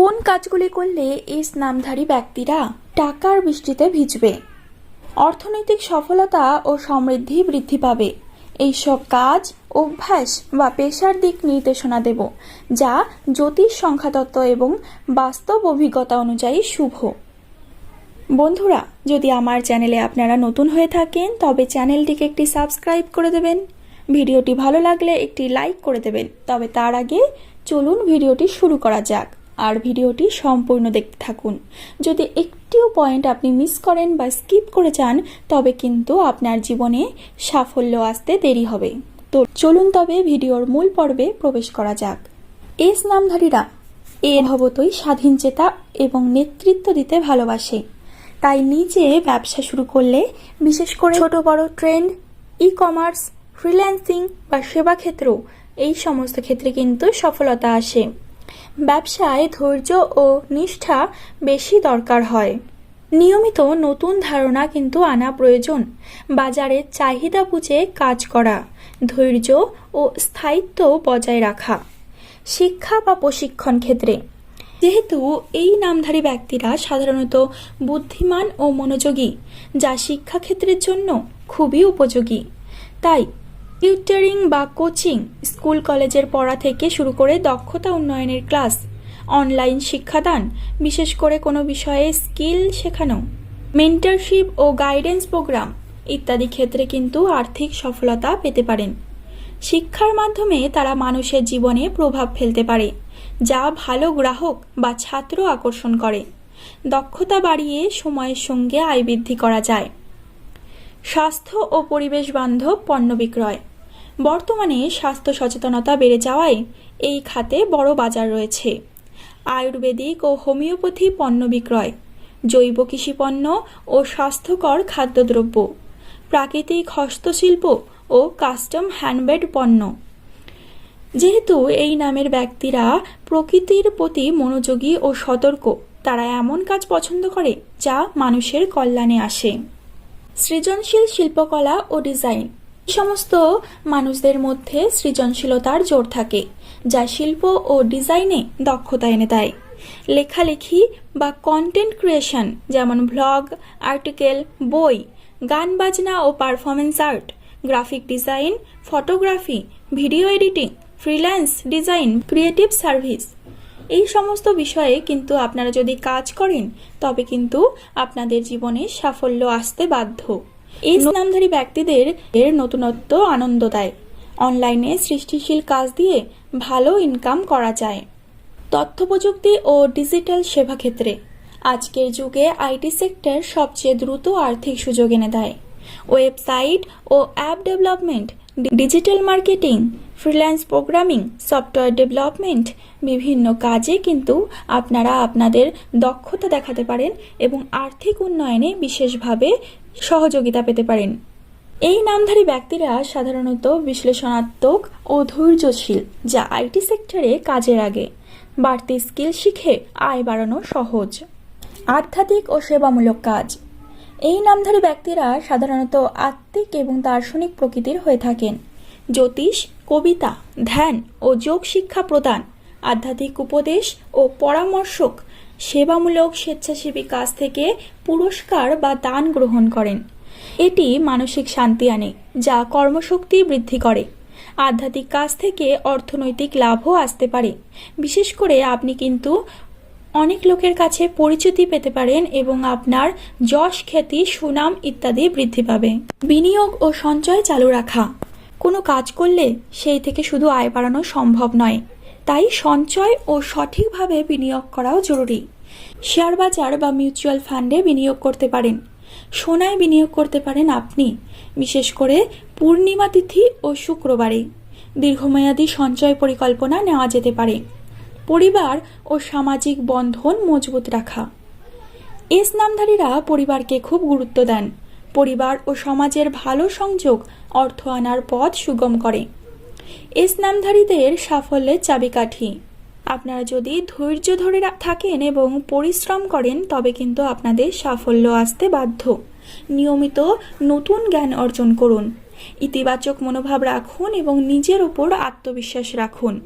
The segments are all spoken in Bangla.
কোন কাজগুলি করলে এস নামধারী ব্যক্তিরা টাকার বৃষ্টিতে ভিজবে? অর্থনৈতিক সফলতা ও সমৃদ্ধি বৃদ্ধি পাবে। এইসব কাজ, অভ্যাস বা পেশার দিক নির্দেশনা দেব, যা জ্যোতিষ সংখ্যাতত্ত্ব এবং বাস্তব অভিজ্ঞতা অনুযায়ী শুভ। বন্ধুরা, যদি আমার চ্যানেলে আপনারা নতুন হয়ে থাকেন, তবে চ্যানেলটিকে একটি সাবস্ক্রাইব করে দেবেন। ভিডিওটি ভালো লাগলে একটি লাইক করে দেবেন। তবে তার আগে চলুন ভিডিওটি শুরু করা যাক। আর ভিডিওটি সম্পূর্ণ দেখতে থাকুন। যদি একটিও পয়েন্ট আপনি মিস করেন বা স্কিপ করে যান, তবে কিন্তু আপনার জীবনে সাফল্য আসতে দেরি হবে। তো চলুন তবে ভিডিওর মূল পর্বে প্রবেশ করা যাক। এস নামধারীরা এ ভবতই স্বাধীন চেতা এবং নেতৃত্ব দিতে ভালোবাসে। তাই নিজে ব্যবসা শুরু করলে, বিশেষ করে ছোট বড় ট্রেন্ড ই কমার্স ফ্রিল্যান্সিং বা সেবা ক্ষেত্র এই সমস্ত ক্ষেত্রে কিন্তু সফলতা আসে। ব্যবসায় ধৈর্য ও নিষ্ঠা বেশি দরকার হয়। নিয়মিত নতুন ধারণা কিন্তু আনা প্রয়োজন। বাজারের চাহিদা বুঝে কাজ করা, ধৈর্য ও স্থায়িত্ব বজায় রাখা। শিক্ষা বা প্রশিক্ষণ ক্ষেত্রে। যেহেতু এই নামধারী ব্যক্তিরা সাধারণত বুদ্ধিমান ও মনোযোগী, যা শিক্ষাক্ষেত্রের জন্য খুবই উপযোগী। তাই টিউটারিং বা কোচিং স্কুল কলেজের পড়া থেকে শুরু করে দক্ষতা উন্নয়নের ক্লাস অনলাইন শিক্ষাদান, বিশেষ করে কোনো বিষয়ে স্কিল শেখানো মেন্টারশিপ ও গাইডেন্স প্রোগ্রাম ইত্যাদি ক্ষেত্রে কিন্তু আর্থিক সফলতা পেতে পারেন। শিক্ষার মাধ্যমে তারা মানুষের জীবনে প্রভাব ফেলতে পারে, যা ভালো গ্রাহক বা ছাত্র আকর্ষণ করে। দক্ষতা বাড়িয়ে সময়ের সঙ্গে আয় বৃদ্ধি করা যায়। স্বাস্থ্য ও পরিবেশ বান্ধব পণ্য বিক্রয়। বর্তমানে স্বাস্থ্য সচেতনতা বেড়ে যাওয়ায় এই খাতে বড় বাজার রয়েছে। আয়ুর্বেদিক ও হোমিওপ্যাথি পণ্য বিক্রয়, জৈব কৃষি পণ্য ও স্বাস্থ্যকর খাদ্যদ্রব্য, প্রাকৃতিক হস্তশিল্প ও কাস্টম হ্যান্ডমেড পণ্য। যেহেতু এই নামের ব্যক্তিরা প্রকৃতির প্রতি মনোযোগী ও সতর্ক, তারা এমন কাজ পছন্দ করে যা মানুষের কল্যাণে আসে। সৃজনশীল শিল্পকলা ও ডিজাইন সমস্ত মানুষদের মধ্যে সৃজনশীলতার জোর থাকে, যা শিল্প ও ডিজাইনে দক্ষতা এনে দেয়। লেখালেখি বা কন্টেন্ট ক্রিয়েশন যেমন ব্লগ আর্টিকেল বই, গান বাজনা ও performance art graphic design photography video editing freelance design creative service এই সমস্ত বিষয়ে কিন্তু আপনারা যদি কাজ করেন, তবে কিন্তু আপনাদের জীবনে সাফল্য আসতে বাধ্য। এই নামধারী ব্যক্তিদের এর নতুনত্ব আনন্দ দেয় অনলাইনে সৃষ্টিশীল কাজ দিয়ে ভালো ইনকাম করা যায়। তথ্য প্রযুক্তি ও ডিজিটাল সেবা ক্ষেত্রে আজকের যুগে আইটি সেক্টর সবচেয়ে দ্রুত আর্থিক সুযোগ এনে দেয়। ওয়েবসাইট ও app development, digital marketing freelance programming software development বিভিন্ন কাজে কিন্তু আপনারা আপনাদের দক্ষতা দেখাতে পারেন এবং আর্থিক উন্নয়নে বিশেষভাবে সহযোগিতা পেতে পারেন। এই নামধারী ব্যক্তিরা সাধারণত বিশ্লেষণাত্মক ও ধৈর্যশীল, যা আইটি সেক্টরে কাজের আগে। বাড়তি স্কিল শিখে আয় বাড়ানো সহজ। আধ্যাত্মিক ও সেবামূলক কাজ। এই নামধারী ব্যক্তিরা সাধারণত আত্মিক এবং দার্শনিক প্রকৃতির হয়ে থাকেন। জ্যোতিষ কবিতা, ধ্যান ও যোগ শিক্ষা প্রদান, আধ্যাত্মিক উপদেশ ও পরামর্শক, সেবামূলক স্বেচ্ছাসেবী কাজ থেকে পুরস্কার বা দান গ্রহণ করেন। এটি মানসিক শান্তি আনে, যা কর্মশক্তি বৃদ্ধি করে। আধ্যাত্মিক কাজ থেকে অর্থনৈতিক লাভও আসতে পারে। বিশেষ করে আপনি কিন্তু অনেক লোকের কাছে পরিচিতি পেতে পারেন এবং আপনার যশ, খ্যাতি, সুনাম ইত্যাদি বৃদ্ধি পাবে। বিনিয়োগ ও সঞ্চয় চালু রাখা। কোনো কাজ করলে সেই থেকে শুধু আয় বাড়ানো সম্ভব নয়। তাই সঞ্চয় ও সঠিকভাবে বিনিয়োগ করাও জরুরি। শেয়ার বাজার বা মিউচুয়াল ফান্ডে বিনিয়োগ করতে পারেন। সোনায় বিনিয়োগ করতে পারেন আপনি, বিশেষ করে পূর্ণিমা তিথি ও শুক্রবারে। দীর্ঘমেয়াদী সঞ্চয় পরিকল্পনা নেওয়া যেতে পারে। পরিবার ও সামাজিক বন্ধন মজবুত রাখা। এস নামধারীরা পরিবারকে খুব গুরুত্ব দেন। পরিবার ও সমাজের ভালো সংযোগ অর্থ আনার পথ সুগম করে। এস নামধারীদের সাফল্যের চাবিকাঠি। আপনারা যদি ধৈর্য ধরে থাকেন এবং পরিশ্রম করেন, তবে কিন্তু আপনাদের সাফল্য আসতে বাধ্য। নিয়মিত নতুন জ্ঞান অর্জন করুন। ইতিবাচক মনোভাব রাখুন এবং নিজের উপর আত্মবিশ্বাস রাখুন।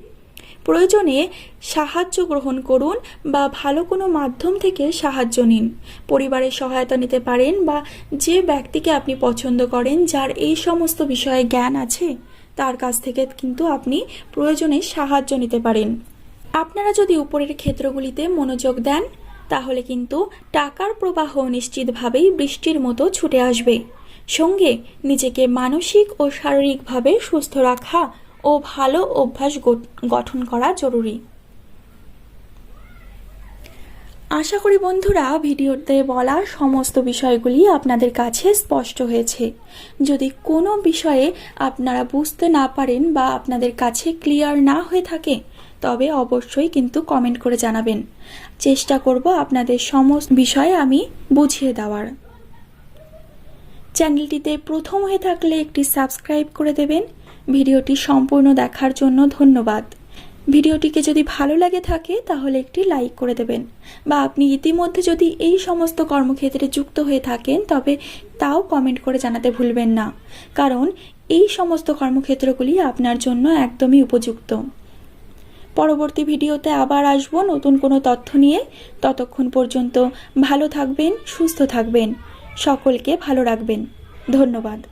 প্রয়োজনে সাহায্য গ্রহণ করুন বা ভালো কোনো মাধ্যম থেকে সাহায্য নিন। পরিবারের সহায়তা নিতে পারেন বা যে ব্যক্তিকে আপনি পছন্দ করেন, যার এই সমস্ত বিষয়ে জ্ঞান আছে, তার কাছ থেকে কিন্তু আপনি প্রয়োজনে সাহায্য নিতে পারেন। আপনারা যদি উপরের ক্ষেত্রগুলিতে মনোযোগ দেন, তাহলে কিন্তু টাকার প্রবাহ নিশ্চিতভাবেই বৃষ্টির মতো ছুটে আসবে। সঙ্গে নিজেকে মানসিক ও শারীরিকভাবে সুস্থ রাখা ও ভালো অভ্যাস গঠন করা জরুরি। আশা করি বন্ধুরা ভিডিওতে বলা সমস্ত বিষয়গুলি আপনাদের কাছে স্পষ্ট হয়েছে। যদি কোনো বিষয়ে আপনারা বুঝতে না পারেন বা আপনাদের কাছে ক্লিয়ার না হয়ে থাকে, তবে অবশ্যই কিন্তু কমেন্ট করে জানাবেন। চেষ্টা করব আপনাদের সমস্ত বিষয়ে আমি বুঝিয়ে দেওয়ার। চ্যানেলটিতে প্রথম হয়ে থাকলে একটি সাবস্ক্রাইব করে দেবেন ভিডিওটি সম্পূর্ণ দেখার জন্য ধন্যবাদ। ভিডিওটিকে যদি ভালো লাগে থাকে, তাহলে একটি লাইক করে দেবেন। বা আপনি ইতিমধ্যে যদি এই সমস্ত কর্মক্ষেত্রে যুক্ত হয়ে থাকেন, তবে তাও কমেন্ট করে জানাতে ভুলবেন না। কারণ এই সমস্ত কর্মক্ষেত্রগুলি আপনার জন্য একদমই উপযুক্ত। পরবর্তী ভিডিওতে আবার আসব নতুন কোনো তথ্য নিয়ে। ততক্ষণ পর্যন্ত ভালো থাকবেন, সুস্থ থাকবেন। সকলকে ভালো রাখবেন। ধন্যবাদ।